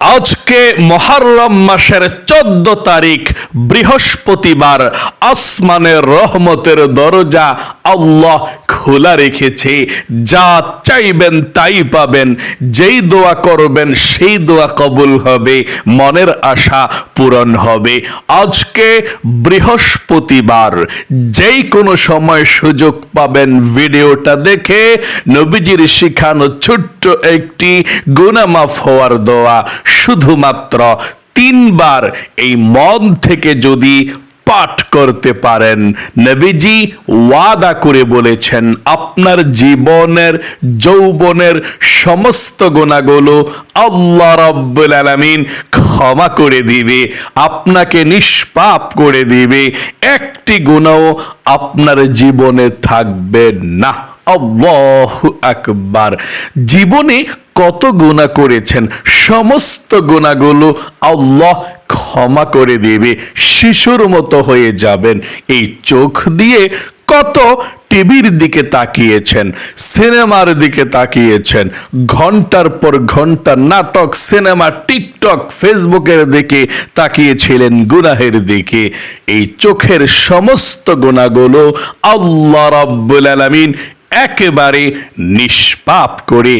আজকে মহারম মাসের চোদ্দ তারিখ, বৃহস্পতিবার, আসমানের রহমতের দরজা আল্লাহ খোলা রেখেছে। যা চাইবেন তাই পাবেন, যেই দোয়া করবেন সেই দোয়া কবুল হবে, মনের আশা পূরণ হবে। আজকে বৃহস্পতিবার, যেই কোনো সময় সুযোগ পাবেন ভিডিওটা দেখে নবীজির শিখানো ছোট্ট একটি গুনামাফ হওয়ার দোয়া শুধুমাত্র তিনবার এই মন থেকে যদি পাঠ করতে পারেন। নবীজি ওয়াদা করে বলেছেন, আপনার জীবনের, যৌবনের সমস্ত গুণাগুলো আল্লাহ রব্বুল আলামিন ক্ষমা করে দিবে, আপনাকে নিষ্পাপ করে দিবে। একটি গুণাও আপনার জীবনে থাকবে না। আকবার। জীবনে কত গুণা করেছেন, সমস্ত গুণাগুলো আল্লাহ ক্ষমা করে দেবে, শিশুর মতো হয়ে যাবেন। এই চোখ দিয়ে কত টিভির দিকে তাকিয়েছেন, সিনেমার দিকে তাকিয়েছেন, ঘণ্টার পর ঘণ্টা নাটক, সিনেমা, টিকটক, ফেসবুকের দিকে তাকিয়েছিলেন গুনাহের দিকে। এই চোখের সমস্ত গুণাগুলো আল্লাহ রাব্বুল আলামিন একেবারে নিষ্পাপ করে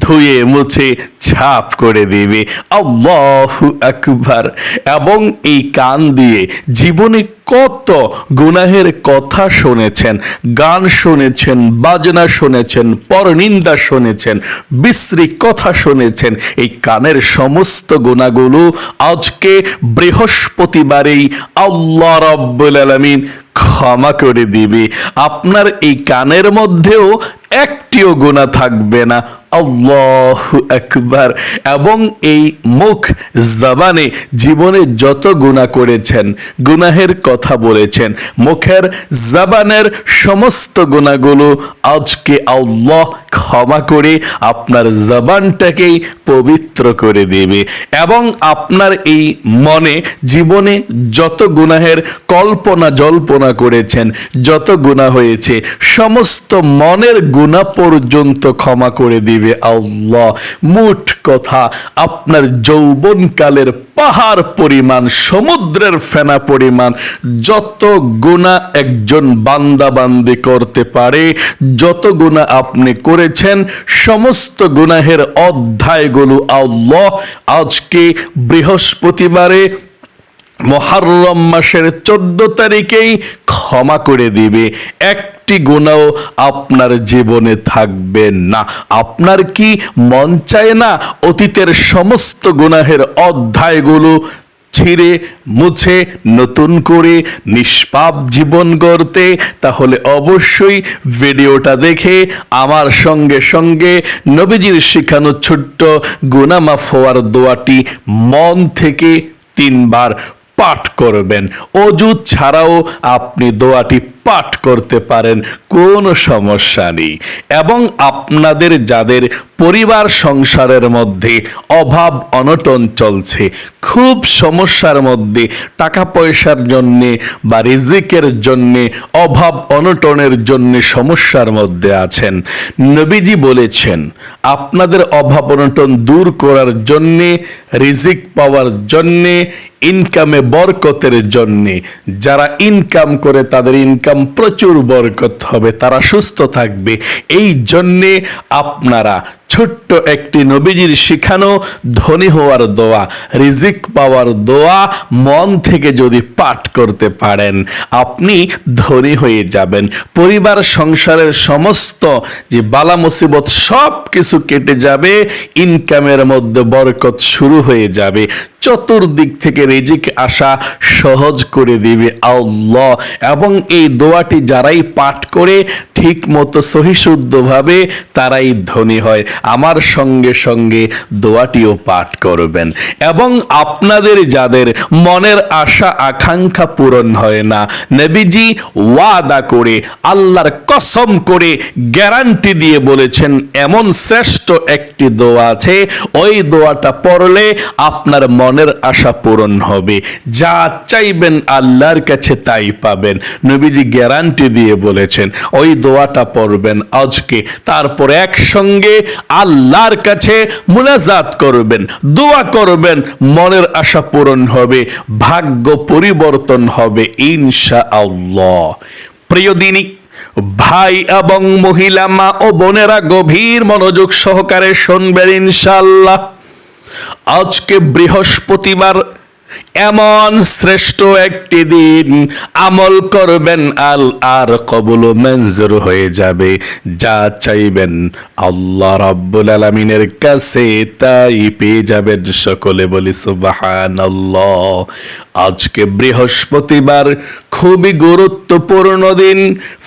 ধুয়ে মুছে ছাপ করে দেবে। আল্লাহু আকবার। এবং এই কান দিয়ে জীবনে কত গুনাহের কথা শুনেছেন, গান শুনেছেন, বাজনা শুনেছেন, পরনিন্দা শুনেছেন, বিশ্রী কথা শুনেছেন, এই কানের সমস্ত গুণাগুলো আজকে বৃহস্পতিবারেই আল্লাহ রব্বুল আলামিন ক্ষমা করে দিবে। আপনার এই কানের মধ্যেও একটিও গুণা থাকবে না। আল্লাহ একবার এবং এই মুখ জবানে জীবনে যত গুণা করেছেন, গুনাহের কথা বলেছেন, মুখের জবানের সমস্ত গুণাগুলো আজকে আল্লাহ ক্ষমা করে আপনার জবানটাকেই পবিত্র করে দেবে। এবং আপনার এই মনে, জীবনে যত গুনাহের কল্পনা জল্পনা করেছেন, যত গুণা হয়েছে, সমস্ত মনের গুণা পর্যন্ত ক্ষমা করে দিবে আল্লাহ। মুঠ কথা, আপনার যৌবনকালের পাহাড় পরিমাণ, সমুদ্রের ফেনা পরিমাণ, যত গুণা একজন বান্দাবান্দি করতে পারে, যত গুণা আপনি করেছেন, সমস্ত গুনাহের অধ্যায়গুলো আল্লাহ আজকে বৃহস্পতিবারে মহারম মাসের চোদ্দ তারিখেই ক্ষমা করে দিবে। একটি গুণাও আপনার জীবনে থাকবে না। আপনার কি মন চায় না অতীতের সমস্ত গুনাহের অধ্যায়গুলো ছিঁড়ে মুছে নতুন করে নিষ্পাপ জীবন গড়তে? তাহলে অবশ্যই ভিডিওটা দেখে আমার সঙ্গে সঙ্গে নবীজির শিখানো ছোট্ট গুনামাফ হওয়ার দোয়াটি মন থেকে তিনবার পাঠ করবেন। অজু ছাড়াও আপনি দোয়াটি পাঠ করতে পারেন, কোনো সমস্যা নেই। এবং আপনাদের, যাদের পরিবার সংসারের মধ্যে অভাব অনটন চলছে, খুব সমস্যার মধ্যে টাকা পয়সার জন্যে বা রিজিকের জন্যে, অভাব অনটনের জন্য সমস্যার মধ্যে আছেন। নবীজি বলেছেন, আপনাদের অভাব অনটন দূর করার জন্যে, রিজিক পাওয়ার জন্যে ইনকামে বরকতের জন্যে, যারা ইনকাম করে তাদের ইনকাম প্রচুর বরকত হবে, তারা সুস্থ থাকবে। এই জন্যে আপনারা ছোট্ট একটি নবীজির শিখানো ধনী হওয়ার দোয়া, রিজিক পাওয়ার দোয়া মন থেকে যদি পাঠ করতে পারেন, আপনি ধনী হয়ে যাবেন। পরিবার, সংসারের সমস্ত যে বালা মুসিবত সব কিছু কেটে যাবে ইনকামের মধ্যে বরকত শুরু হয়ে যাবে। চতুর্দিক থেকে রেজিক আসা সহজ করে দিবে আল্লাহ। এবং এই দোয়াটি যারাই পাঠ করে ঠিক মতো সহিশুদ্ধভাবে তারাই ধনী হয়। আমার সঙ্গে সঙ্গে দোয়াটিও পাঠ করবেন। এবং আপনাদের যাদের মনের আশা, আকাঙ্ক্ষা পূরণ হয় না, নবীজি ওয়াদা করে, আল্লাহর কসম করে গ্যারান্টি দিয়ে বলেছেন, এমন শ্রেষ্ঠ একটি দোয়া আছে, ওই দোয়াটা পড়লে আপনার মন মনের আশা পূরণ হবে। যা চাইবেন আল্লাহর কাছে তাই পাবেন। নবীজি গ্যারান্টি দিয়ে বলেছেন, ওই দোয়াটা পড়বেন আজকে, তারপর একসঙ্গে আল্লাহর কাছে মুনাজাত করবেন, দোয়া করবেন, মনের আশা পূরণ হবে, ভাগ্য পরিবর্তন হবে ইনশা আল্লাহ প্রিয় দিনী, ভাই এবং মহিলা, মা ও বোনেরা গভীর মনোযোগ সহকারে শুনবেন ইনশাল্লাহ আজকে বৃহস্পতিবার, এমন শ্রেষ্ঠ একটি দিন। আমল করবেন আল, আর কবুল মঞ্জুর হয়ে যাবে। যা চাইবেন আল্লাহ রাব্বুল আলামিনের কাছে, তাই পেয়ে যাবেন সকলে বলি সুবহানাল্লাহ। আজকে বৃহস্পতিবার, খুবই গুরুত্বপূর্ণ দিন,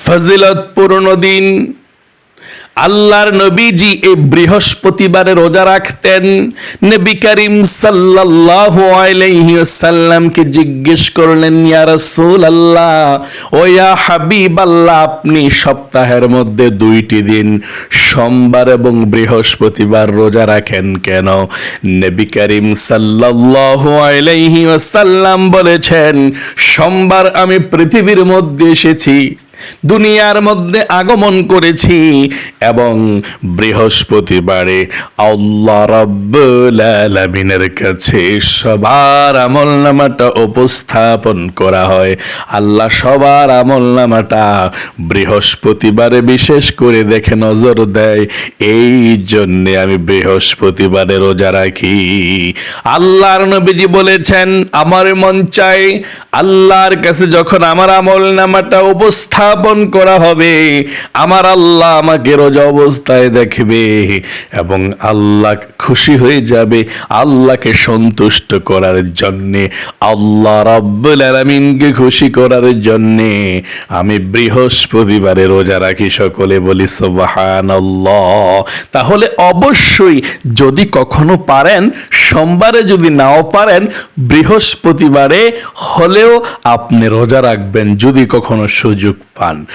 ফজিলতপূর্ণ দিন। আল্লাহর নবীজি এই বৃহস্পতিবারে রোজা রাখতেন। নবী করিম সাল্লাল্লাহু আলাইহি ওয়াসাল্লামকে জিজ্ঞেস করলেন, ইয়া রাসূলুল্লাহ, ও ইয়া হাবিবাল্লাহ, আপনি সপ্তাহের মধ্যে দুইটি দিন, সোমবার এবং বৃহস্পতিবার রোজা রাখেন কেন? নবী করিম সাল্লাল্লাহু আলাইহি ওয়াসাল্লাম বলেছেন, সোমবার আমি পৃথিবীর মধ্যে এসেছি দুনিয়ার মধ্যে আগমন করেছি এবং বৃহস্পতিবারে আল্লাহ রাব্বুল কাছে সবার আমলনামাটা উপস্থাপন করা হয়। আল্লাহ সবার আমলনামাটা বৃহস্পতিবারে বিশেষ করে দেখে নজর দেয়। এই জন্যে আমি বৃহস্পতিবারে রোজা রাখি। আল্লাহর নবীজি বলেছেন, আমার মন চাই আল্লাহর কাছে যখন আমার আমল নামাটা উপস্থাপন করা হবে। আমার আল্লাহ আমাকে রোজা অবস্থায় দেখবে এবং আল্লাহ খুশি হয়ে যাবে আল্লাহকে সন্তুষ্ট করার জন্যে, আল্লাহ রাব্বুল আলামিনকে খুশি করার জন্যে। আমি বৃহস্পতিবারে রোজা রাখি সকলে বলি, সুবহানাল্লাহ। তাহলে অবশ্যই যদি কখনো পারেন, সোমবারে যদি নাও পারেন, বৃহস্পতিবারে হলেও আপনি রোজা রাখবেন। যদি কখনো সুযোগ fun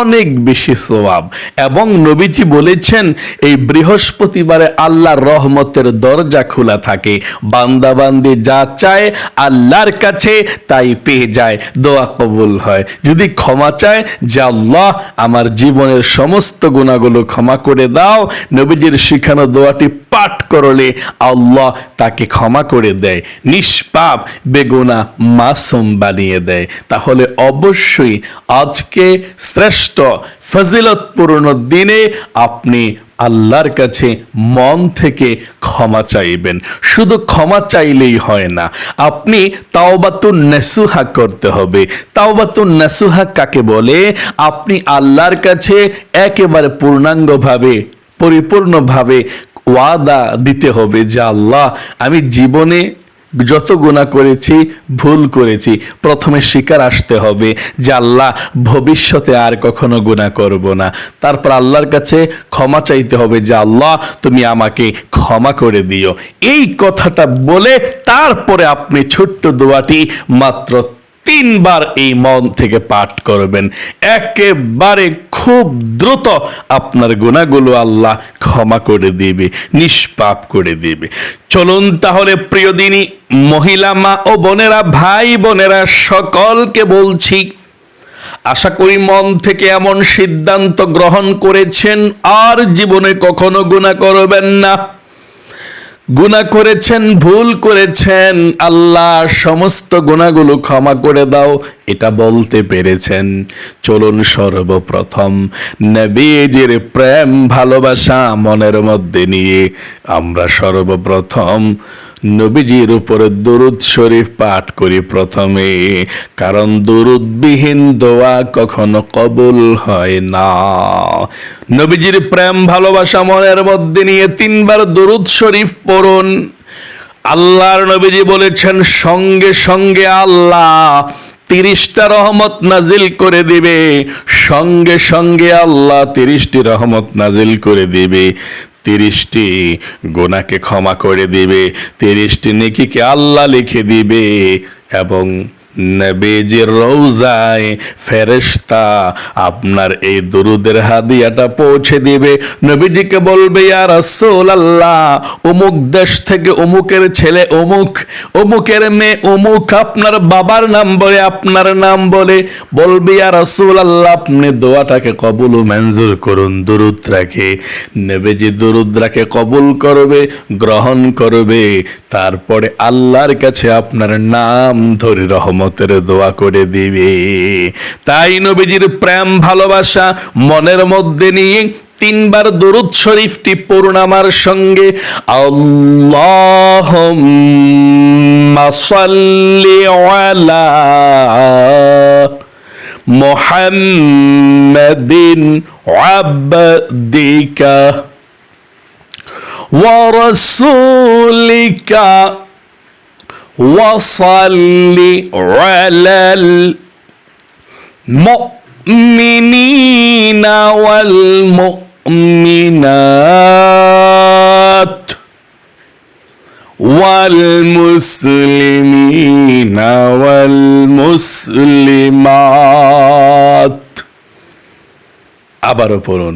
অনেক বেশি সোয়াব এবং নবীজি বলেছেন, এই বৃহস্পতিবারে আল্লাহর রহমতের দরজা খোলা থাকে। বান্দাবান্দি যা চায় আল্লাহর কাছে তাই পেয়ে যায়, দোয়া কবুল হয়। যদি ক্ষমা চায়, যে আল্লাহ আমার জীবনের সমস্ত গুণাগুলো ক্ষমা করে দাও, নবীজির শিখানো দোয়াটি পাঠ করলে আল্লাহ তাকে ক্ষমা করে দেয়, নিষ্পাপ, বেগুনা মাসুম বানিয়ে দেয়। তাহলে অবশ্যই আজকে শ্রেষ্ঠ ফজিলতপূর্ণ দিনে আপনি আল্লাহর কাছে মন থেকে ক্ষমা চাইবেন। শুধু ক্ষমা চাইলেই হয় না, আপনি তাওবাতুন নেসুহা করতে হবে। তাওবাতুন নেসুহা কাকে বলে? আপনি আল্লাহর কাছে একেবারে পূর্ণাঙ্গভাবে, পরিপূর্ণভাবে ওয়াদা দিতে হবে যে, আল্লাহ, আমি জীবনে যত গুণা করেছি, ভুল করেছি, প্রথমে স্বীকার আসতে হবে যে আল্লাহ ভবিষ্যতে আর কখনো গুণা করব না। তারপর আল্লাহর কাছে ক্ষমা চাইতে হবে যে আল্লাহ, তুমি আমাকে ক্ষমা করে দিও। এই কথাটা বলে তারপরে আপনি ছোট্ট দোয়াটি মাত্র তিনবার এই মন থেকে পাঠ করবেন। একেবারে খুব দ্রুত আপনার গুণাগুলো আল্লাহ ক্ষমা করে দিবে, নিষ্পাপ করে দিবে। চলুন তাহলে প্রিয় দিনী, মহিলা মা ও বোনেরা, ভাই বোনেরা, সকলকে বলছি, আশা করি মন থেকে এমন সিদ্ধান্ত গ্রহণ করেছেন, আর জীবনে কখনো গুণা করবেন না। গুণা করেছেন, ভুল করেছেন, আল্লাহ সমস্ত গুণাগুলো ক্ষমা করে দাও, এটা বলতে পেরেছেন। চলুন সর্বপ্রথম নবীজির প্রেম, ভালোবাসা, মনের মধ্যে নিয়ে আমরা সর্বপ্রথম নবীজির উপরে দুরুদ শরীফ পাঠ করি প্রথমে, কারণ দুরুদবিহীন দোয়া কখনো কবুল হয় না। নবীজির প্রেম, ভালোবাসা, মনের মধ্যে নিয়ে তিনবার দুরুদ শরীফ পড়ুন। আল্লাহর নবীজি বলেছেন, সঙ্গে সঙ্গে আল্লাহ তিরিশটা রহমত নাজিল করে দিবে। সঙ্গে সঙ্গে আল্লাহ তিরিশটি রহমত নাজিল করে দিবে। তিরিশটি গোনাকে ক্ষমা করে দিবে তিরিশটি নেকিকে আল্লাহ লিখে দিবে এবং নবীজির রৌজায় ফেরেশতা আপনার এই দুরুদের হাদিয়াটা পৌঁছে দিবে। নবীজিকে বলবে, ইয়া রাসূলুল্লাহ, অমুক দেশ থেকে অমুকের ছেলে অমুক, অমুকের মেয়ে অমুক, আপনার বাবার নাম বলে, আপনার নাম বলে। বলবে, ইয়া রাসূলুল্লাহ, আপনি দোয়াটাকে কবুল ও মঞ্জুর করুন দুরুদ রাখে নবীজি দুরুদ রাখে কবুল করবে, গ্রহণ করবে। তারপরে আল্লাহর কাছে আপনার নাম ধরে রহমতের দোয়া করে দিবে। তাই নবীজির প্রেম, ভালোবাসা মনের মধ্যে নিয়ে তিনবার দরুদ শরীফটি পূর্ণামার সঙ্গে আল্লাহ আলা মোহাম্মদিন وصل على المؤمنين والمؤمنات والمسلمين والمسلمات আবারও পড়ুন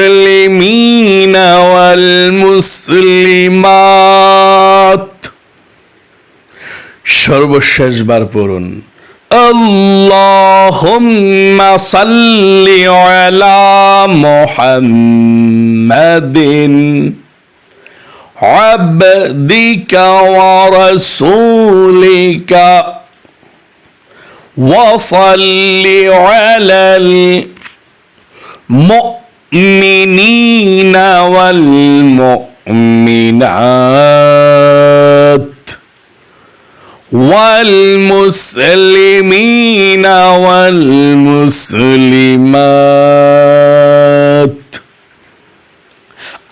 والمسلمين والمسلمات সর্বশেষবার পড়ুন اللهم صل على محمد عبدك ورسولك وصل على المؤمنين والمؤمنات والمسلمين والمسلمات.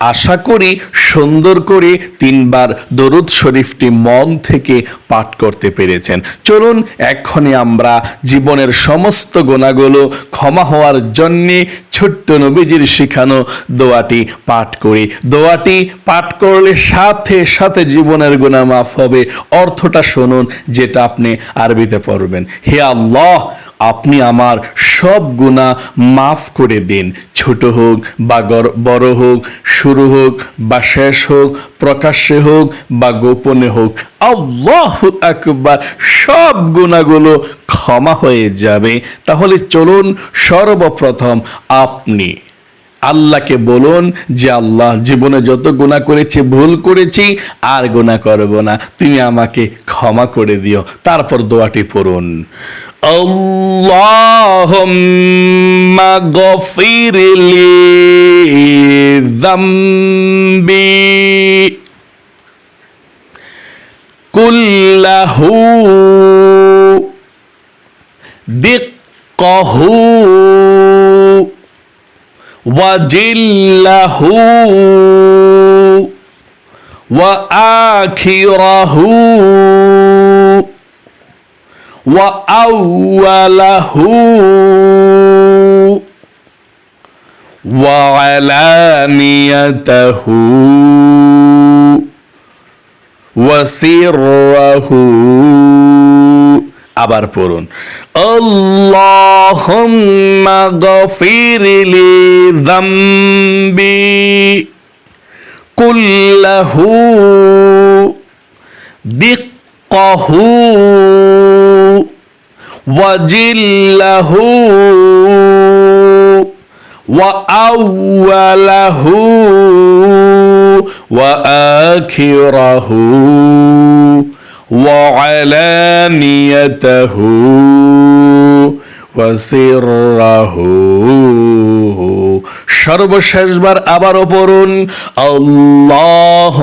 আশা করি সুন্দর করে তিনবার দরুদ শরীফটি মন থেকে পাঠ করতে পেরেছেন। চলুন, এক্ষণে আমরা জীবনের সমস্ত গোনাগুলো ক্ষমা হওয়ার জন্যে ছোট্ট নবীজির শিখানো দোয়াটি পাঠ করি। দোয়াটি পাঠ করলে সাথে সাথে জীবনের গুণা মাফ হবে। অর্থটা শুনুন, যেটা আপনি আরবিতে পড়বেন। হে আল্লাহ, আপনি আমার সব গুণা মাফ করে দিন। ছোট হোক বা বড় হোক শুরু হোক বা শেষ হোক, প্রকাশ্যে হোক বা গোপনে হোক, আল্লাহ আকবার, সব গুণাগুলো ক্ষমা হয়ে যাবে। তাহলে চলুন সর্বপ্রথম আপনি আল্লাহকে বলুন যে আল্লাহ, জীবনে যত গুণা করেছি, ভুল করেছি, আর গুণা করব না। তুমি আমাকে ক্ষমা করে দিও। তারপর দোয়াটি পড়ুন। আল্লাহুম্মা গফিরলি যামবি কুল্লাহু দিক্কাহু وجله وآخره وأوله وعلانيته وسره আবার পড়ুন আল্লাহুম্মা গফিরলি যামবি কুল্লাহু দিক্কাহু ওয়াজিল্লাহু وأوله وآخره وعلانيته وسره সর্বশেষবার আবারও পড়ুন আল্লাহুম্মা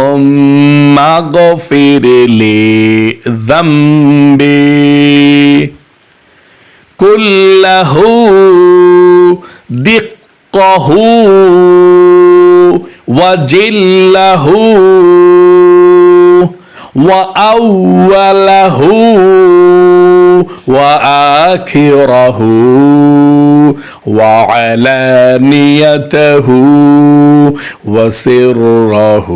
গফিরলি যামবি كله دقه وجله وأوله وآخره وعلانيته وسره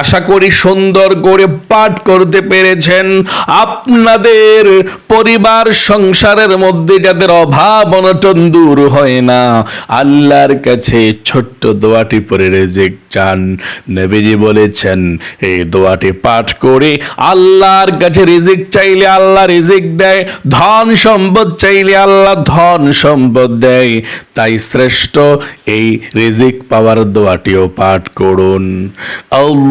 আশা করি সুন্দর করে পাঠ করতে পেরেছেন। আপনাদের পরিবার সংসারের মধ্যে যাদের অভাব অনটন দূর হয় না, আল্লাহর কাছে ছোট্ট দোয়াটি পরে রেজেক চান। নবীজি বলেছেন, এই দোয়াটি পাঠ করে আল্লাহর কাছে রিজিক চাইলে আল্লাহ রিজিক দেয়, ধন সম্পদ চাইলে আল্লাহ ধন সম্পদ দেয়। তাই শ্রেষ্ঠ এই রিজিক পাওয়ার দোয়াটিও পাঠ করুন।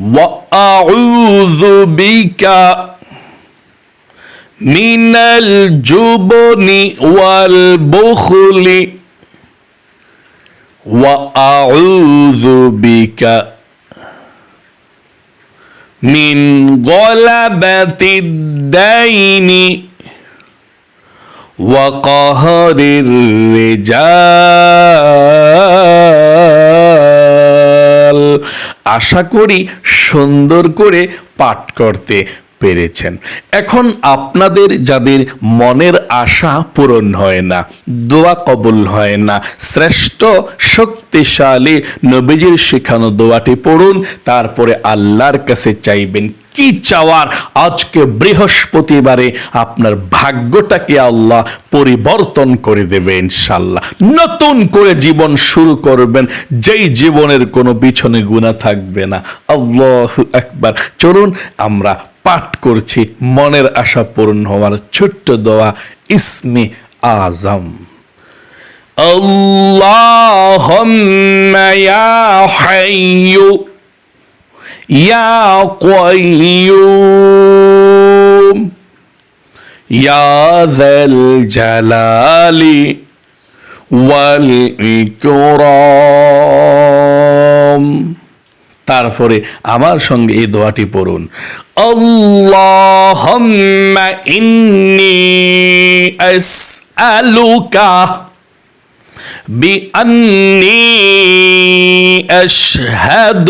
وأعوذ بك من الجبن والبخل وأعوذ بك من غلبة الدين وقهر الرجال. আশা করি সুন্দর করে পাঠ করতে পেরেছেন। এখন আপনাদের যাদের মনের আশা পূরণ হয় না, দোয়া কবুল হয় না, শ্রেষ্ঠ শক্তিশালী নবীজির শেখানো দোয়াটি পড়ুন, তারপরে আল্লাহর কাছে চাইবেন কি চাওয়ার আজকে বৃহস্পতিবারে আপনার ভাগ্যটাকে আল্লাহ পরিবর্তন করে দেবে ইনশাল্লাহ নতুন করে জীবন শুরু করবেন যেই জীবনের কোনো পিছনে গুণা থাকবে না আল্লাহ একবার চলুন আমরা পাঠ করছি মনের আশা পূরণ হওয়ার ছোট্ট দোয়া ইসমে আজম اللهم يا حي يا قيوم يا ذا الجلال والإكرام তারপরে আমার সঙ্গে এই দোয়াটি পড়ুন আল্লাহুম্মা ইন্নী আসআলুকা بأني أشهد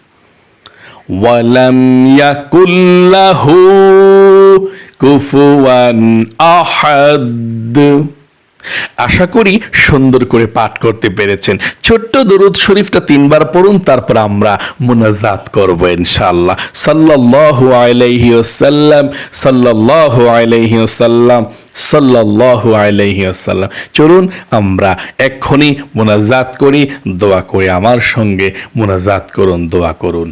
ওয়ালাম ইয়াকুল্লাহু কুফুয়ান আহাদ আশা করি সুন্দর করে পাঠ করতে পেরেছেন। ছোট্ট দরুদ শরীফটা তিনবার পড়ুন, তারপর আমরা মোনাজাত করব ইনশাআল্লাহ। সাল্লাল্লাহু আলাইহি ওয়াসাল্লাম, সাল্লাল্লাহু আলাইহি ওয়াসাল্লাম, সাল্লাল্লাহু আলাইহি ওয়াসাল্লাম। চলুন আমরা এক্ষুনি মোনাজাত করি, দোয়া করে। আমার সঙ্গে মোনাজাত করুন, দোয়া করুন।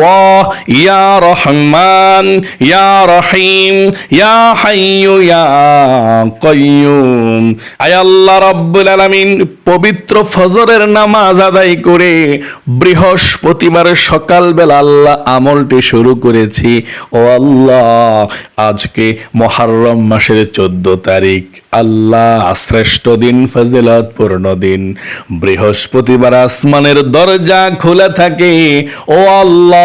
আল্লাহ, ইয়া রহমান, ইয়া রহিম, ইয়া হাইয়ু, ইয়া কয়ুম আয় আল্লাহ রব্বুল আলামিন, পবিত্র ফজরের নামাজ আদায় করে বৃহস্পতিবার সকালবেলা আল্লাহ আমলটি শুরু করেছি। ও আল্লাহ আজকে মহারম মাসের চোদ্দ তারিখ। আল্লাহ শ্রেষ্ঠ দিন ফজিলত পূর্ণ দিন। বৃহস্পতিবার আসমানের দরজা খোলা থাকে। ও আল্লাহ,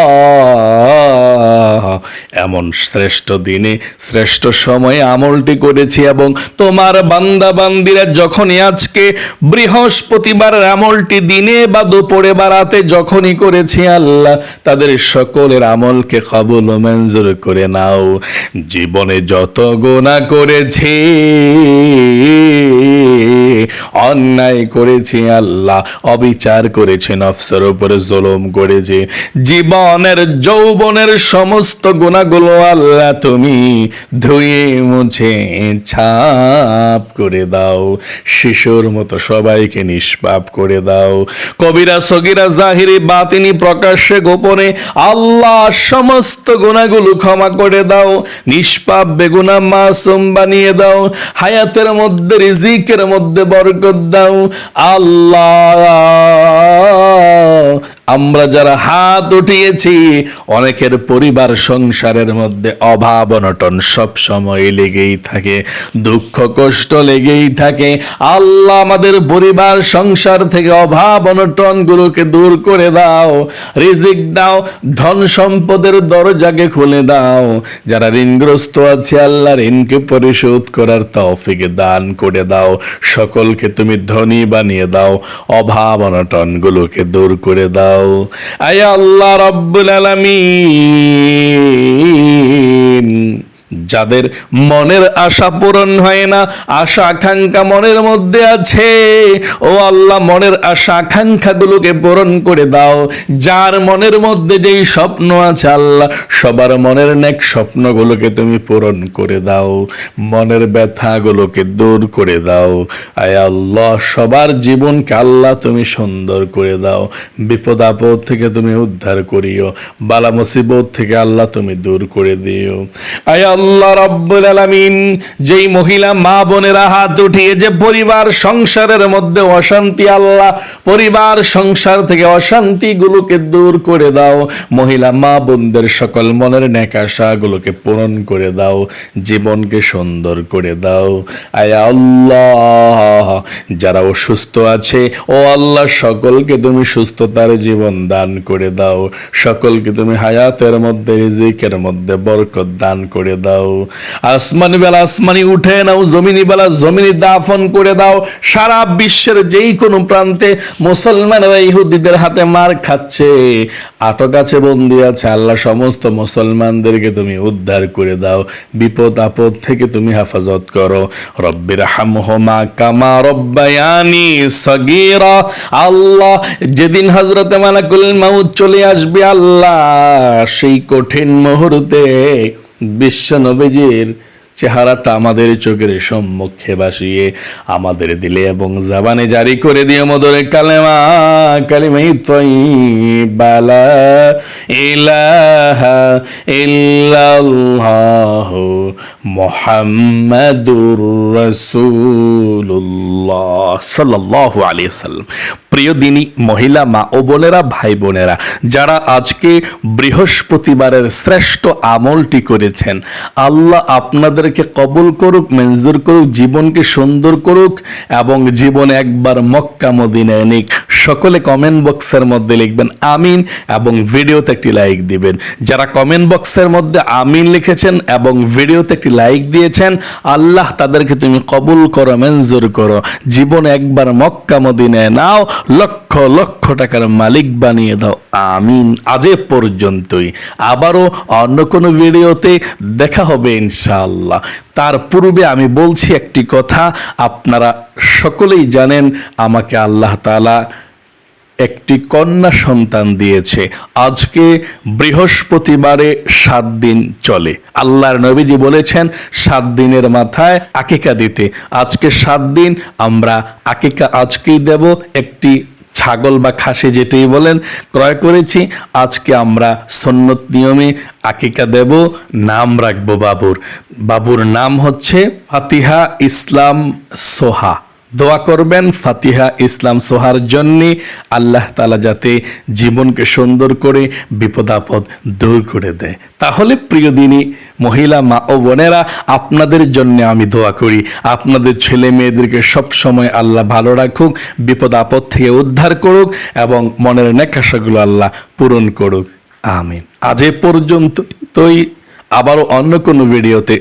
এমন শ্রেষ্ঠ দিনে, শ্রেষ্ঠ সময়ে আমলটি করেছি এবং তোমার বান্দা বান্দিরা যখনই আজকে বৃহস্পতিবার আমলটি দিনে বা দুপুরে বা রাতে যখনই করেছি, আল্লাহ তাদের সকলের আমলকে কবুল মঞ্জুর করে নাও। জীবনে যত গোনা করেছি, অন্যায় করেছি আল্লাহ, অবিচার করেছি, নফসের উপরে জুলুম করেছি। জীবনের, যৌবনের সমস্ত গুণাগুলো আল্লাহ তুমি ধুয়ে মুছে, ছাপ করে দাও। শিশুর মতো সবাইকে নিষ্পাপ করে দাও। কবিরা, সগিরা, জাহিরি, বাতিনি, প্রকাশ্যে, গোপনে আল্লাহ সমস্ত গুণাগুলো ক্ষমা করে দাও। নিষ্পাপ বেগুনা মাসুম বানিয়ে দাও হায়াতের মধ্যে রিজিকের মধ্যে বরকত দাও। আল্লাহ আমরা যারা হাত উঠিয়েছি, অনেকের পরিবার সংসারের মধ্যে অভাব অনটন সব সময় লেগেই থাকে, দুঃখ কষ্ট লেগেই থাকে। আল্লাহ আমাদের পরিবার, সংসার থেকে অভাব অনটন গুলোকে দূর করে দাও, রিজিক দাও, ধন সম্পদের দরজাকে খুলে দাও। যারা ঋণগ্রস্ত আছে আল্লাহ ঋণকে পরিশোধ করার তৌফিক দান করে দাও। সকলকে তুমি ধনী বানিয়ে দাও, অভাব অনটন গুলোকে দূর করে দাও। আয় আল্লাহ রব্বুল আলামিন। যাদের মনের আশা পূরণ হয় না, আশা আকাঙ্ক্ষা মনের মধ্যে আছে। ও আল্লাহ, মনের আশা আকাঙ্ক্ষাগুলোকে পূরণ করে দাও। যার মনের মধ্যে যেই স্বপ্ন আছে আল্লাহ, সবার মনের নেক স্বপ্নগুলোকে তুমি পূরণ করে দাও। মনের ব্যথাগুলোকে দূর করে দাও। আয় আল্লাহ, সবার জীবনকে আল্লাহ তুমি সুন্দর করে দাও। বিপদ আপদ থেকে তুমি উদ্ধার করিও। বালা মুসিবত থেকে আল্লাহ তুমি দূর করে দিও। আয় আল্লাহ রব্বুল আলামিন যেই মহিলা মা বোনেরা হাত উঠিয়ে যে পরিবার সংসারের মধ্যে অশান্তি, আল্লাহ পরিবার সংসার থেকে অশান্তি গুলোকে দূর করে দাও। মহিলা মা বোনদের সকল মনের নেকাশা গুলোকে পূরণ করে দাও, জীবনকে সুন্দর করে দাও। আয়া আল্লাহ, যারা অসুস্থ আছে, ও আল্লাহ সকলকে তুমি সুস্থতার জীবন দান করে দাও। সকলকে তুমি হায়াতের মধ্যে, রিজিকের মধ্যে বরকত দান করে দাও। আসমানি বেলা আসমানি উঠে নাও, জমিনি বেলা জমিনি দাফন করে দাও। সারা বিশ্বের যেই কোনো প্রান্তে মুসলমানেরা ইহুদিদের হাতে মার খাচ্ছে। আটক আছে, বন্দি আছে, আল্লাহ সমস্ত মুসলমানদেরকে তুমি উদ্ধার করে দাও। বিপদ আপদ থেকে তুমি হেফাজত করো। রব্বির হামহমা কামা রব্বায়ানি সগীরা। আল্লাহ, যেদিন হজরতে মালাকুল মাউত চলে আসবে, আল্লাহ, সেই কঠিন মুহূর্তে বিশ্ব নবীজির চেহারাটা আমাদের চোখের সম্মুখে বাসিয়ে আমাদের দিলে এবং জাবানে জারি করে দিয়ে মদরে কালেমা কালিমাই বালা ইলাহা ইল্লাল্লাহ মুহাম্মাদুর রাসূলুল্লাহ সাল্লাল্লাহু আলাইহি সাল্লাম প্রিয় দিনী মহিলা মা ও বোনেরা, ভাই বোনেরা, যারা আজকে বৃহস্পতিবারের শ্রেষ্ঠ আমলটি করেছেন, আল্লাহ আপনাদেরকে কবুল করুক, মঞ্জুর করুক, জীবনকে সুন্দর করুক এবং জীবনে একবার মক্কা মদিনায় নিক। সকলে কমেন্ট বক্সের মধ্যে লিখবেন, আমিন এবং ভিডিওতে একটি লাইক দিবেন। যারা কমেন্ট বক্সের মধ্যে আমিন লিখেছেন এবং ভিডিওতে একটি লাইক দিয়েছেন, আল্লাহ তাদেরকে তুমি কবুল করো, মঞ্জুর করো। জীবনে একবার মক্কা মদিনায় নাও লক্ষ লক্ষ টাকার মালিক বানিয়ে দাও। আমিন। আজে পর্যন্তই। আবারও অন্য কোনো ভিডিওতে দেখা হবে ইনশাআল্লাহ। তার পূর্বে আমি বলছি একটি কথা, আপনারা সকলেই জানেন, আমাকে আল্লাহ তাআলা একটি কন্যা সন্তান দিয়েছে। আজকে বৃহস্পতিবারে সাত দিন চলে। আল্লাহর নবীজি বলেছেন, সাত দিনের মাথায় আকিকা দিতে। আজকে সাত দিন, আমরা আকিকা আজকেই দেব। একটি ছাগল বা খাসি যেটাই বলেন, ক্রয় করেছি। আজকে আমরা সন্ন্যত নিয়মে আকিকা দেব, নাম রাখব বাবুর। বাবুর নাম হচ্ছে ফাতিহা ইসলাম সোহা। দোয়া করবেন ফাতিহা ইসলাম সোহার জন্যে। আল্লাহ তালা যাতে জীবনকে সুন্দর করে বিপদ আপদ দূর করে দেয়। তাহলে প্রিয় দিনী, মহিলা, মা ও বোনেরা, আপনাদের জন্য আমি দোয়া করি। আপনাদের ছেলে মেয়েদেরকে সব সময় আল্লাহ ভালো রাখুক, বিপদ আপদ থেকে উদ্ধার করুক এবং মনের নেকাশাগুলো আল্লাহ পূরণ করুক। আমিন। আজ এ পর্যন্তই। আবারও অন্য কোনো ভিডিওতে